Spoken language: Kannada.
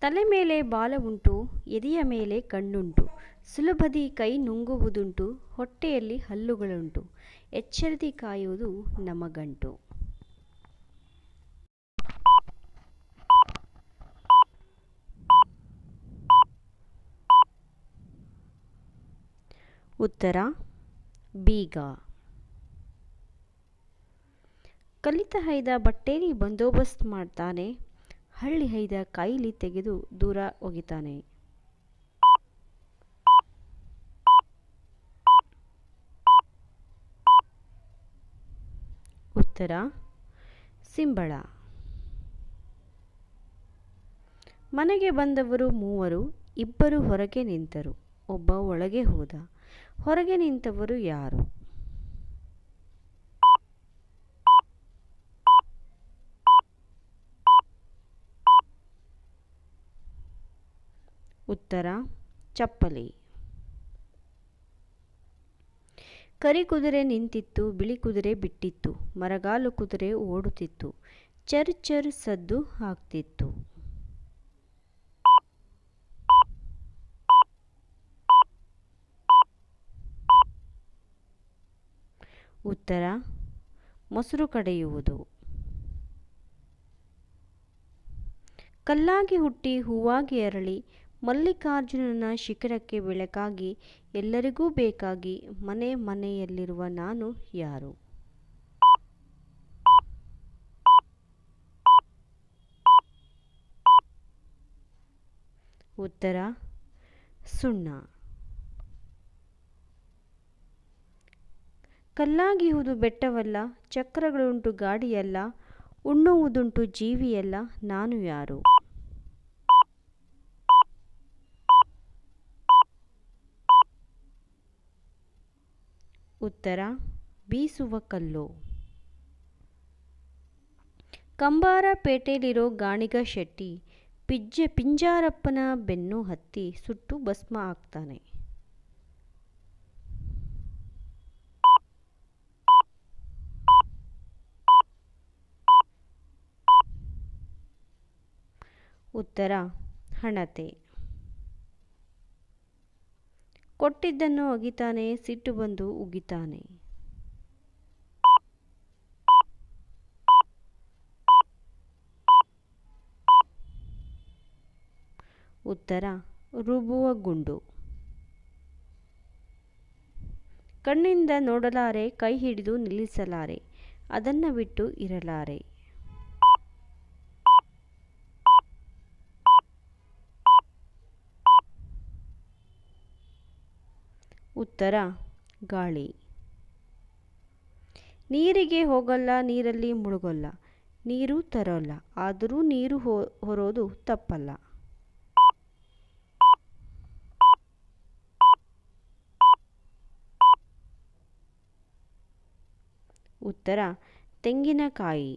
ತಲೆ ಮೇಲೆ ಬಾಲ ಉಂಟು, ಎದೆಯ ಮೇಲೆ ಕಣ್ಣುಂಟು, ಸುಲಭದಿ ಕೈ ನುಂಗುವುದುಂಟು, ಹೊಟ್ಟೆಯಲ್ಲಿ ಹಲ್ಲುಗಳುಂಟು. ಎಚ್ಚರದಿ ಕಾಯುವುದು ನಮಗಂಟು. ಉತ್ತರ, ಬೀಗ. ಕಲಿತ ಹೈದ ಬಟ್ಟೇರಿ ಬಂದೋಬಸ್ತ್ ಮಾಡ್ತಾನೆ. ಹಳ್ಳಿ ಹೈದ ಕೈಲಿ ತೆಗೆದು ದೂರ ಒಗಿತಾನೆ ಉತ್ತರ, ಸಿಂಬಳ. ಮನೆಗೆ ಬಂದವರು ಮೂವರು, ಇಬ್ಬರು ಹೊರಗೆ ನಿಂತರು. ಒಬ್ಬ ಒಳಗೆ ಹೋದ. ಹೊರಗೆ ನಿಂತವರು ಯಾರು? ಉತ್ತರ, ಚಪ್ಪಲಿ. ಕರಿ ಕುದುರೆ ನಿಂತಿತ್ತು, ಬಿಳಿ ಕುದುರೆ ಬಿಟ್ಟಿತ್ತು, ಮರಗಾಲು ಕುದುರೆ ಓಡುತ್ತಿತ್ತು, ಚರ್ ಚರ್ ಸದ್ದು ಹಾಕ್ತಿತ್ತು. ಉತ್ತರ, ಮೊಸರು ಕಡೆಯುವುದು. ಕಲ್ಲಾಗಿ ಹುಟ್ಟಿ ಹೂವಾಗಿ ಅರಳಿ ಮಲ್ಲಿಕಾರ್ಜುನನ ಶಿಖರಕ್ಕೆ ಬೆಳಕಾಗಿ ಎಲ್ಲರಿಗೂ ಬೇಕಾಗಿ ಮನೆ ಮನೆಯಲ್ಲಿರುವ ನಾನು ಯಾರು? ಉತ್ತರ, ಸುಣ್ಣ. ಕಲ್ಲಾಗಿಹುದು ಬೆಟ್ಟವಲ್ಲ, ಚಕ್ರಗಳುಂಟು ಗಾಡಿಯಲ್ಲ, ಉಣ್ಣುವುದುಂಟು ಜೀವಿಯಲ್ಲ, ನಾನು ಯಾರು? ಉತ್ತರ, ಬೀಸುವ ಕಲ್ಲು. ಕಂಬಾರ ಪೇಟೆಲಿರೋ ಗಾಣಿಗ ಶೆಟ್ಟಿ ಪಿಜ್ಜೆ ಪಿಂಜಾರಪ್ಪನ ಬೆನ್ನು ಹತ್ತಿ ಸುಟ್ಟು ಭಸ್ಮ ಆಗ್ತಾನೆ. ಉತ್ತರ, ಹಣತೆ. ಕೊಟ್ಟಿದ್ದನ್ನು ಅಗಿತಾನೆ, ಸಿಟ್ಟು ಬಂದು ಉಗಿತಾನೆ. ಉತ್ತರ ರುಬುವ ಗುಂಡು. ಕಣ್ಣಿಂದ ನೋಡಲಾರೆ, ಕೈ ಹಿಡಿದು ನಿಲ್ಲಿಸಲಾರೆ, ಅದನ್ನ ಬಿಟ್ಟು ಇರಲಾರೆ. ಉತ್ತರ ಗಾಳಿ. ನೀರಿಗೆ ಹೋಗಲ್ಲ ನೀರಲ್ಲಿ ಮುಳುಗಲ್ಲ. ನೀರು ತರೋಲ್ಲ ಆದರೂ ನೀರು ಹೊರೋದು ತಪ್ಪಲ್ಲ. ಉತ್ತರ ತೆಂಗಿನಕಾಯಿ.